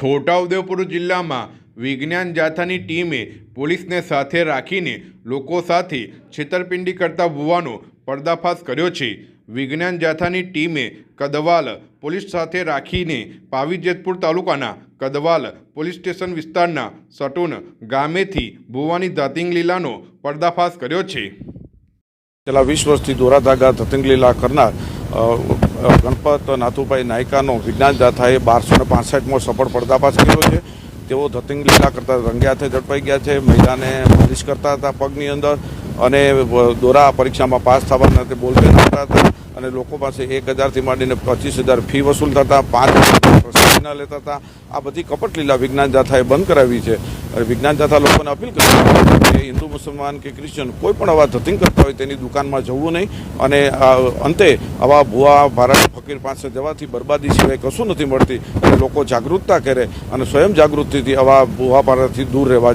છોટાઉદેપુર જિલ્લામાં વિજ્ઞાન જાથાની ટીમે પોલીસને સાથે રાખીને લોકો સાથે છેતરપિંડી કરતા હોવાનો પર્દાફાશ કર્યો છે. વિજ્ઞાન જાથાની ટીમે કદવાલ પોલીસ સાથે રાખીને પાવીજેતપુર તાલુકાના કદવાલ પોલીસ સ્ટેશન વિસ્તારના સટુન ગામેથી ભુવાની દાતિંગ લીલાનો પર્દાફાશ કર્યો છે. છેલ્લા વીસ વર્ષથી દોરાધાગા ધતંગલીલા કરનાર ગણપત નાથુભાઈ નાયકાનો વિજ્ઞાન જાથાએ બારસો ને પાસઠમો સફળ પડદાફાશ કર્યો છે. તેઓ ધતિંગ લીલા કરતા રંગ્યા હાથે ઝડપાઈ ગયા છે, મહિલાને માલિશ કરતા હતા પગની અંદર અને દોરા પરીક્ષામાં પાસ થવાના તે બોલપેન આપતા હતા અને લોકો પાસે એક હજારથી માંડીને પચીસ હજાર ફી વસૂલ થતા, પાંચ ન લેતા હતા. આ બધી કપટ લીલા વિજ્ઞાન જાથાએ બંધ કરાવી છે. વિજ્ઞાન જાથા લોકોને અપીલ કરી મુસલમાન કે ક્રિશ્ચન કોઈ પણ આવા ધતિંગ કરતા હોય તેની દુકાનમાં જવું નહીં. અને અંતે આવા ભુવા ભારત ફકીર પાસે જવાથી બરબાદી સિવાય કશું નથી મળતી. લોકો જાગૃતતા કરે અને સ્વયં જાગૃતિથી આવા ભુવા ભારતથી દૂર રહેવા